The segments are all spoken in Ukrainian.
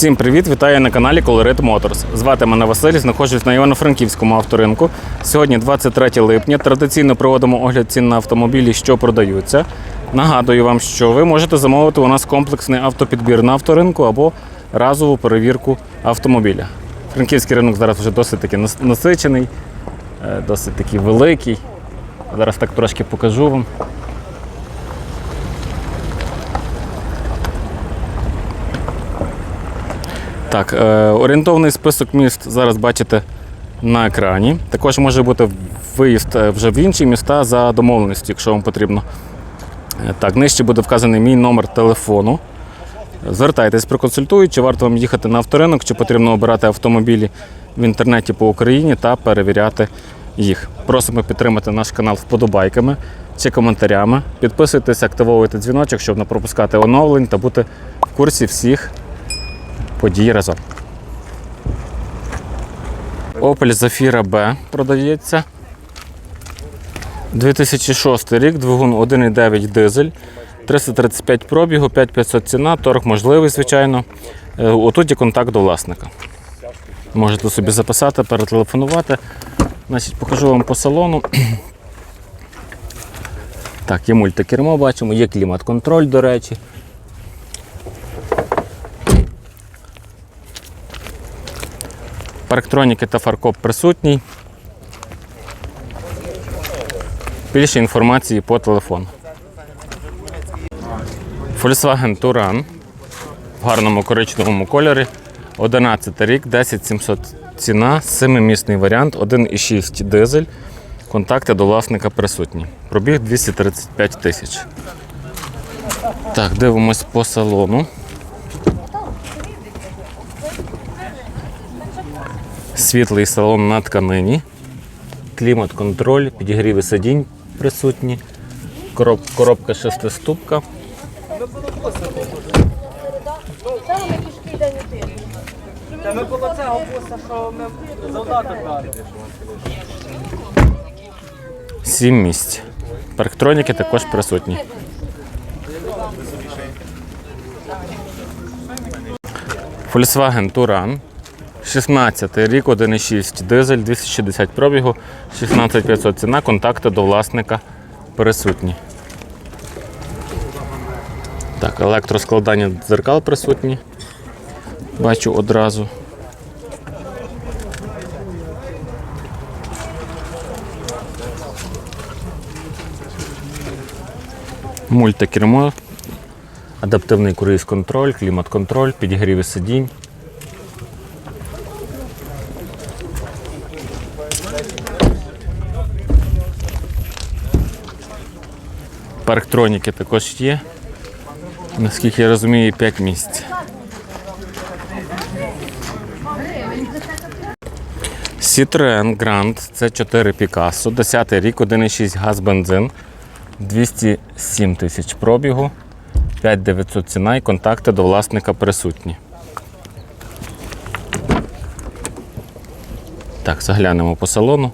Всім привіт! Вітаю на каналі Colorit Motors. Звати мене Василь, знаходжусь на Івано-Франківському авторинку. Сьогодні 23 липня. Традиційно проводимо огляд цін на автомобілі, що продаються. Нагадую вам, що ви можете замовити у нас комплексний автопідбір на авторинку або разову перевірку автомобіля. Франківський ринок зараз вже досить таки насичений, е, досить такий великий. Зараз так трошки покажу вам. Так, е, орієнтовний список міст зараз бачите на екрані. Також може бути виїзд е, вже в інші міста за домовленістю, якщо вам потрібно. Е, Так, нижче буде вказаний мій номер телефону. Звертайтесь, проконсультують, чи варто вам їхати на авторинок, чи потрібно обирати автомобілі в інтернеті по Україні та перевіряти їх. Просимо підтримати наш канал вподобайками чи коментарями. Підписуйтесь, активовуйте дзвіночок, щоб не пропускати оновлень та бути в курсі всіх подій разом. Opel Zafira B продається. 2006 рік, двигун 1,9 дизель, 335 пробігу, 5500 ціна, торг можливий, звичайно. Е, Отут є контакт до власника. Можете собі записати, перетелефонувати. Значить, покажу вам по салону. Так, є мультикермо, бачимо, є клімат-контроль, до речі. Парктроніки та фаркоп присутній. Більше інформації по телефону. Volkswagen Touran в гарному коричневому кольорі. 11 рік, 10700 ціна, 7-місний варіант, 1,6 дизель. Контакти до власника присутні. Пробіг 235 тисяч. Так, дивимось по салону. Світлий салон на тканині. Клімат-контроль, підігріви сидінь присутні. Короб, коробка шестиступка. Ми коло цього буса, що ми завдаток дали. Сім місць. Парктроніки також присутні. Volkswagen Touran. 16 рік, 1,6 дизель, 260 пробігу, 16500 ціна, контакти до власника присутні. Так, електроскладання дзеркал присутні. Бачу одразу. Мультикермо, адаптивний круїз-контроль, клімат-контроль, підігріви сидінь. Парктроніки також є. Наскільки я розумію, 5 місць. Citroen Grand c 4 Picasso, 10 рік, 1,6 газ бензин, 207 тисяч пробігу, 5900 ціна і контакти до власника присутні. Так, заглянемо по салону.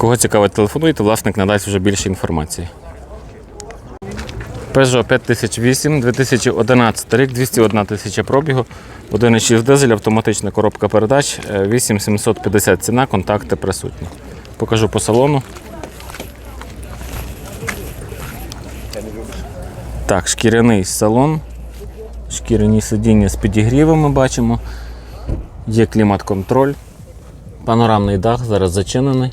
Кого цікавить, телефонуйте, власник надасть вже більше інформації. Peugeot 5008, 2011 рік, 201 тисяча пробігу, 1,6 дизель, автоматична коробка передач, е, 8750 ціна, контакти присутні. Покажу по салону. Так, шкіряний салон. Шкіряні сидіння з підігрівами бачимо. Є клімат-контроль. Панорамний дах зараз зачинений.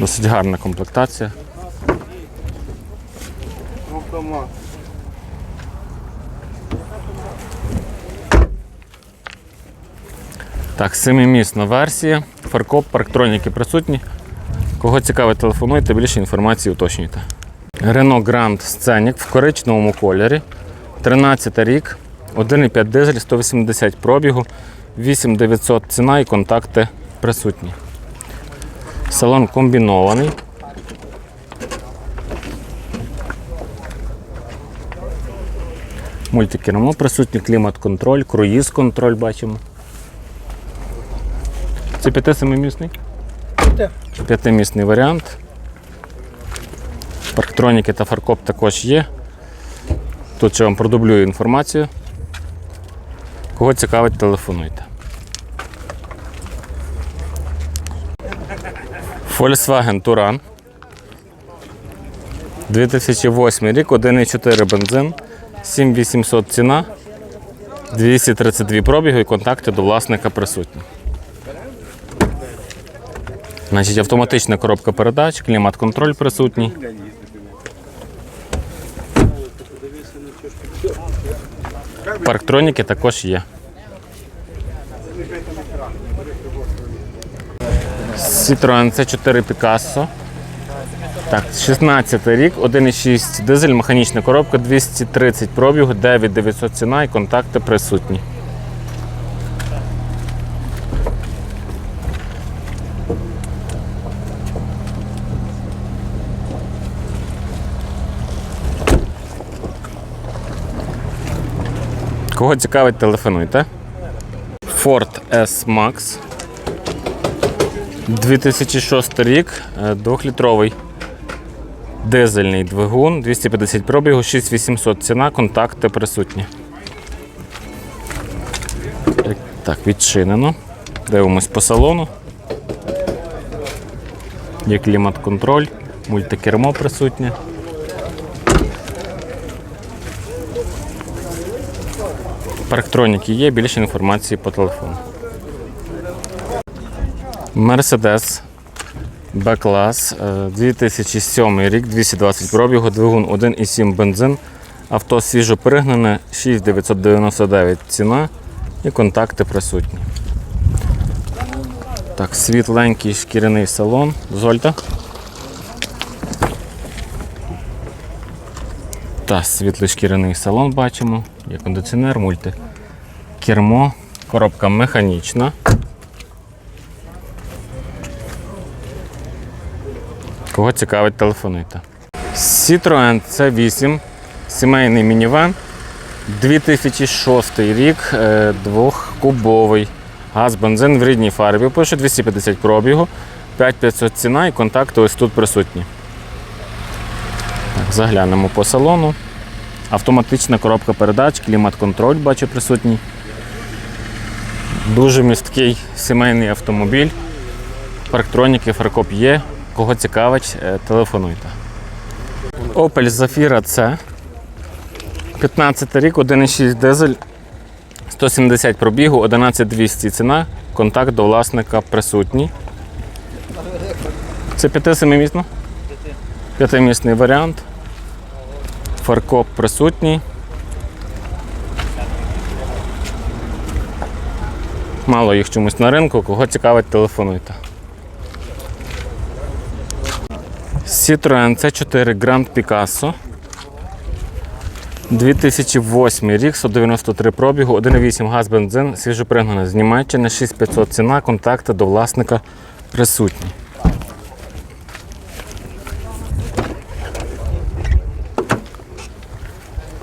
Досить гарна комплектація. Автомат. Так, семимісна версія. Фаркоп, парктроніки присутні. Кого цікавить, телефонуйте, більше інформації уточнюйте. Renault Grand Scenic в коричневому кольорі. 13 рік, 1,5 дизель, 180 пробігу, 8900 ціна і контакти присутні. Салон комбінований. Мультикермо присутній клімат-контроль, круїз-контроль бачимо. Це п'яти-семимісний? П'яти. П'ятимісний варіант. Парктроніки та фаркоп також є. Тут ще вам продублюю інформацію. Кого цікавить, телефонуйте. Volkswagen Touran. 2008 рік, 1,4 бензин, 7800 ціна, 232 пробігу і контакти до власника присутні. Значить, автоматична коробка передач, клімат-контроль присутній. Парктроніки також є. Citroen C4 Picasso. Так, 16 рік, 1,6 дизель, механічна коробка, 230 пробігу, 9900 ціна і контакти присутні. Кого цікавить, телефонуйте. Ford S-Max. 2006 рік, е, двохлітровий дизельний двигун, 250 пробігу, 6800 ціна, контакти присутні. Так, відчинено. Дивимось по салону. Є клімат-контроль, мультикермо присутнє. Парктроніки є, більше інформації по телефону. Mercedes B-клас, е, 2007 рік, 220 пробігу, двигун 1,7 бензин. Авто свіжо пригнане, 6999 ціна і контакти присутні. Так, світленький шкіряний салон. Дозвольте. Та, світлий шкіряний салон бачимо. Є кондиціонер, мульти. Кермо, коробка механічна. Кого цікавить, телефонуйте. Citroen C8, сімейний мінівен. 2006 рік, е, двохкубовий. Газ, бензин в рідній фарбі. Пише 250 пробігу, 5500 ціна і контакти ось тут присутні. Так, заглянемо по салону. Автоматична коробка передач, клімат-контроль бачу присутній. Дуже місткий сімейний автомобіль. Парктроніки, фаркоп є. Кого цікавить, е, телефонуйте. Opel Zafira C. 15 рік, 1,6 дизель, 170 пробігу, 11200 ціна, контакт до власника присутній. Це 5-7-місно? П'ятимісний варіант. Фаркоп присутній. Мало їх чомусь на ринку, кого цікавить, телефонуйте. Citroen C4 Grand Picasso. 2008 рік, 193 пробігу, 1,8 газ бензин, свіжопригнане з Німеччини, 6500 ціна, контакти до власника присутні.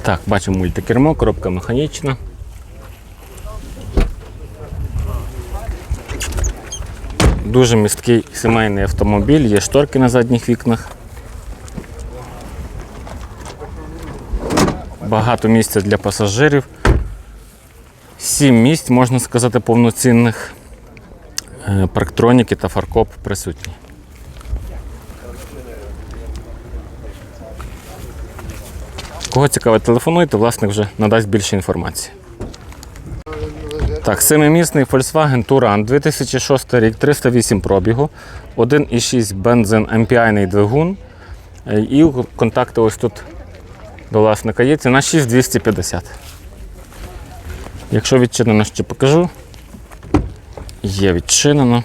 Так, бачимо мультикермо, коробка механічна. Дуже місткий сімейний автомобіль, є шторки на задніх вікнах. Багато місця для пасажирів. Сім місць, можна сказати, повноцінних. Е, Парктроніки та фаркоп присутні. Кого цікавить, телефонуйте, власник вже надасть більше інформації. Так, семимісний Volkswagen Touran 2006 рік, 308 пробігу, 1,6 бензин MPI двигун. Е, І контакти ось тут до власника є. Ціна 6250. Якщо відчинено, ще покажу. Є відчинено.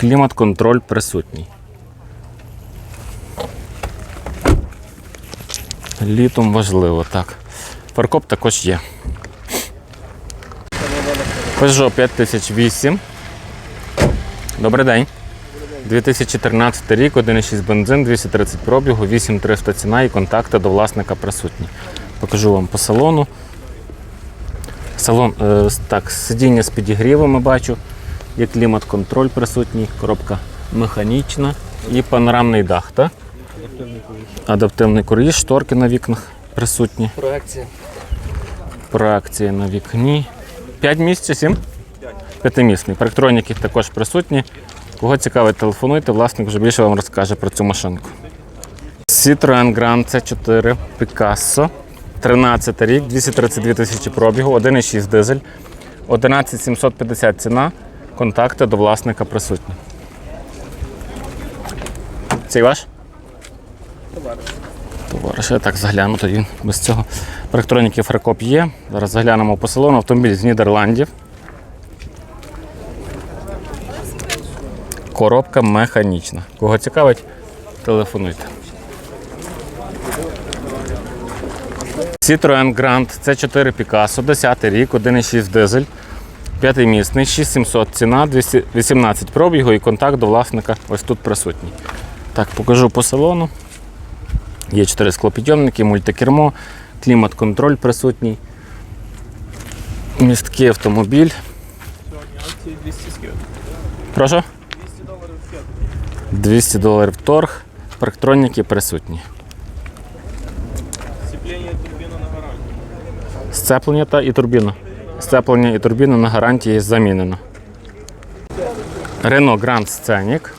Клімат-контроль присутній. Літом важливо, так. Паркоп також є. Peugeot 5008. Добрий день. 2013 рік, 1,6 бензин, 230 пробігу, 8300 ціна і контакти до власника присутні. Покажу вам по салону. Салон, е, так, сидіння з підігрівами бачу. Є клімат-контроль присутній, коробка механічна і панорамний дах, так? Адаптивний круїз, шторки на вікнах присутні. Проекція. Проекція на вікні. 5 місць чи 7? П'ятимісний. Парктроніки також присутні. Кого цікавить, телефонуйте, власник вже більше вам розкаже про цю машинку. Citroen Grand C4 Picasso. 13 рік, 232 тисячі пробігу, 1,6 дизель, 11750 ціна. Контакти до власника присутні. Цей ваш? Товариш, я так загляну тоді без цього. Парктроніки фрекоп є. Зараз заглянемо по салону. Автомобіль з Нідерландів. Коробка механічна. Кого цікавить, телефонуйте. Citroen Grand C4 Picasso, 10 рік, 1,6 дизель, п'ятимісний, 6700 ціна, 218 пробігу і контакт до власника ось тут присутній. Так, покажу по салону. Є 4 склопідйомники, мультикермо, клімат-контроль присутній. Місткий автомобіль. Акції 200 скид. Прошу? 200 доларів скид. 200 доларів торг. Парктроніки присутні. Сцеплення турбіна на гарантії. Сцеплення та і турбіна. Сцеплення і турбіна на гарантії замінено. Renault Grand Scenic.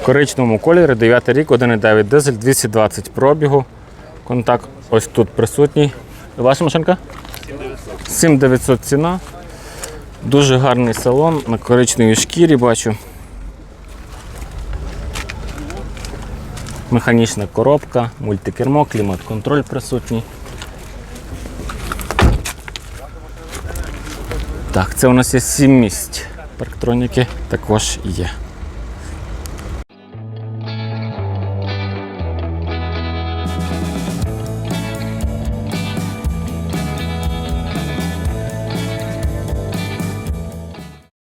В коричневому кольорі, 9 рік, 1,9 дизель, 220 пробігу. Контакт ось тут присутній. Ваша машинка? 7900 ціна. Дуже гарний салон на коричневій шкірі бачу. Механічна коробка, мультикермо, клімат-контроль присутній. Так, це у нас є 7 місць. Парктроніки також є.